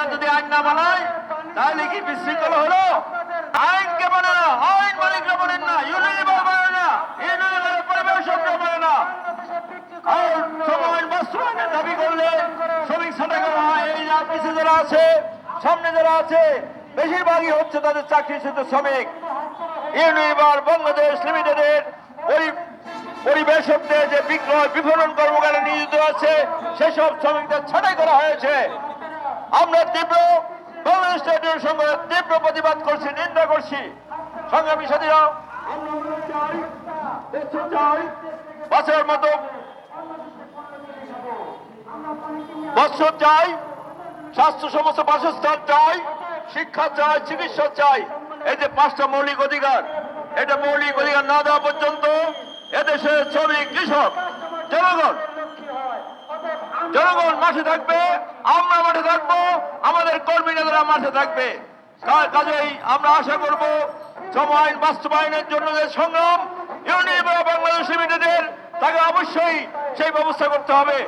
সরকার যদি আইন না বানায়, তাহলে কি বিশৃঙ্খলা হলো? আইনকে মানে না, আইন মালিকরা বলেন না, ইউনিলিভার মানে না, ইউনিলিভারের পরিবেশকরা মানে না। সময় বাস্তবায়নের দাবি করলে শ্রমিক করা হয় এই পিছিয়ে যারা আছে, সামনে যারা আছে, বেশিরভাগই হচ্ছে তাদের চাকরিচ্যুত শ্রমিক। ইউনিভার বাংলাদেশ লিমিটেডের পরিবেশকদের যে বিক্রয় বিপণন কর্মকারে নিয়োজিত আছে, সেসব শ্রমিকদের ছাঁটাই করা হয়েছে। আমরা তীব্র বাংলাদেশ স্টেটের সঙ্গে তীব্র প্রতিবাদ করছি, নিন্দা করছি। সংগ্রামী সাথীরা দেশে মতো বৎসর চাই, স্বাস্থ্য সমস্ত বাসস্থান চাই, শিক্ষা চাই, চিকিৎসা চাই। এই যে পাঁচটা মৌলিক অধিকার, এটা মৌলিক অধিকার না দেওয়া পর্যন্ত এদেশে শ্রমিক, কৃষক, জনগণ জনগণ মাঠে থাকবে, আমরা মাঠে থাকব, আমাদের কর্মী নেতারা মাঠে থাকবে। কাজেই আমরা আশা করব আইন বাস্তবায়নের জন্য যে সংগ্রাম ইউনিভার বাংলাদেশ লিমিটেডের, তাকে অবশ্যই সেই ব্যবস্থা করতে হবে।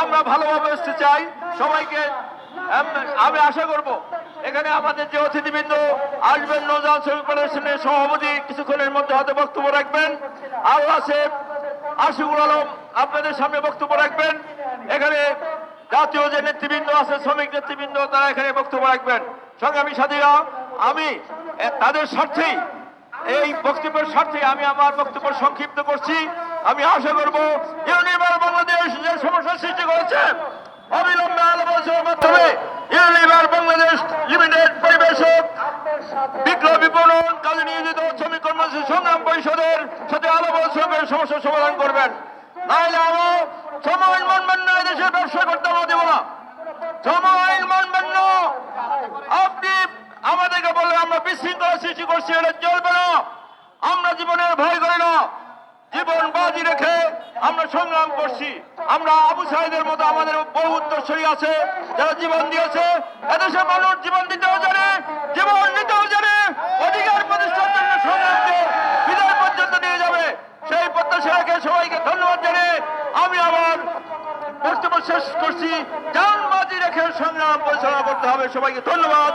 আমরা ভালোভাবে আসতে চাই। সবাইকে আমি আশা করব এখানে আমাদের যে অতিথিবৃন্দ আসবেন, নৌজান শ্রমিক ফেডারেশনের সভাপতি, কিছুক্ষণের মধ্যে হয়তো বক্তব্য রাখবেন। আরও আছে আশিকুল আলম আপনাদের সামনে বক্তব্য রাখবেন। এখানে জাতীয় যে নেতৃবৃন্দ আছে, শ্রমিক নেতৃবৃন্দ, তারা এখানে বক্তব্য রাখবেন। সংগ্রামী সাথীরা, আমি তাদের স্বার্থেই এই বক্তব্যের স্বার্থে আমি আমার বক্তব্য সংক্ষিপ্ত করছি। আমি আশা করব, ইউনিভার বাংলাদেশ যে সমস্যা সৃষ্টি করেছে, অবিলম্বে আলোচনার মাধ্যমে ইউনিভার বাংলাদেশ লিমিটেড পরিবেশক বিক্রয় বিপণন কাজে নিয়োজিত শ্রমিক কর্মচারী সংগ্রাম পরিষদের সাথে আলোচনার সমস্যার সমাধান করবেন। আমরা জীবনের ভয় করি না। জীবন বাজি রেখে আমরা সংগ্রাম করছি। আমরা আবু সাহেদের মতো আমাদের বহু উত্তরসূরি আছে, যারা জীবন দিয়েছে। এদেশে মানুষ জীবন দিতেও জানে, জীবন নিতেও জানে। অধিকার প্রতিষ্ঠার জন্য সংগ্রামকে বিদায় পর্যন্ত নিয়ে যাবে। সেই প্রত্যাশা রেখে সবাইকে ধন্যবাদ জানিয়ে আমি আমার বক্তব্য শেষ করছি। জানবাজি রেখে সংগ্রাম পরিচালনা করতে হবে সবাইকে। ধন্যবাদ।